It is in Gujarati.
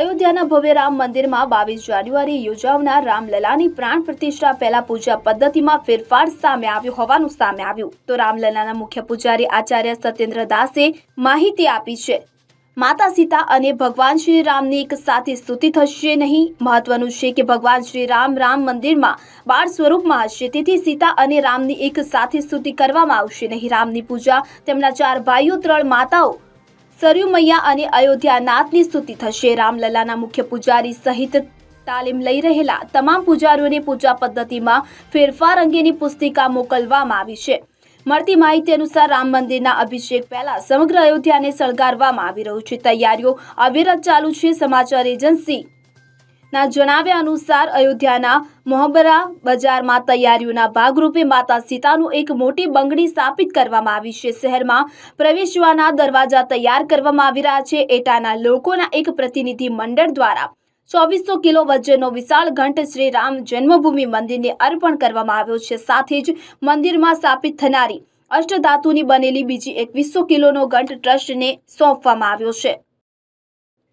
અયોધ્યાના ભવ્ય રામ મંદિરમાં બાવીસ જાન્યુઆરી યોજાવનાર રામલલાની પ્રાણ પ્રતિષ્ઠા પહેલા પૂજા પદ્ધતિમાં ફેરફાર સામે આવ્યો હોવાનું સામે આવ્યું. તો રામલલાના મુખ્ય પૂજારી આચાર્ય સત્યેન્દ્ર દાસે માહિતી આપી છે. માતા સીતા અને ભગવાન શ્રી રામની એક સાથે સ્તુતિ થશે નહીં. મહત્વનું છે કે ભગવાન શ્રી રામ રામ મંદિરમાં બાળ સ્વરૂપમાં હશે. તેથી સીતા અને રામની એક સાથે સ્તુતિ કરવામાં આવશે નહીં. રામની પૂજા તેમના ચાર ભાઈઓ, ત્રણ માતાઓ સરયુ મૈયા અને અયોધ્યાનાથની સ્તુતિ થશે. રામલલાના મુખ્ય પૂજારી સહિત તાલીમ લઈ રહેલા તમામ પૂજારીઓને પૂજા પદ્ધતિમાં ફેરફાર અંગેની પુસ્તિકા મોકલવામાં આવી છે. મળતી માહિતી અનુસાર રામ મંદિરના અભિષેક પહેલા સમગ્ર અયોધ્યાને શણગારવામાં આવી રહ્યું છે. તૈયારીઓ અવિરત ચાલુ છે. સમાચાર એજન્સી ના જણાવ્યા અનુસાર અયોધ્યાના મોહબરા બજારમાં તૈયારીઓના ભાગરૂપે માતા સીતાનું એક મોટી બંગડી સ્થાપિત કરવામાં આવી છે. શહેરમાં પ્રવેશવાના દરવાજા તૈયાર કરવામાં આવી રહ્યા છે. એટાના લોકોના એક પ્રતિનિધિ મંડળ દ્વારા ચોવીસો કિલો વજનનો વિશાળ ઘંટ શ્રી રામ જન્મભૂમિ મંદિરને અર્પણ કરવામાં આવ્યો છે. સાથે જ મંદિરમાં સ્થાપિત થનારી અષ્ટધાતુની બનેલી બીજી એકવીસો કિલોનો ઘંટ ટ્રસ્ટને સોંપવામાં આવ્યો છે.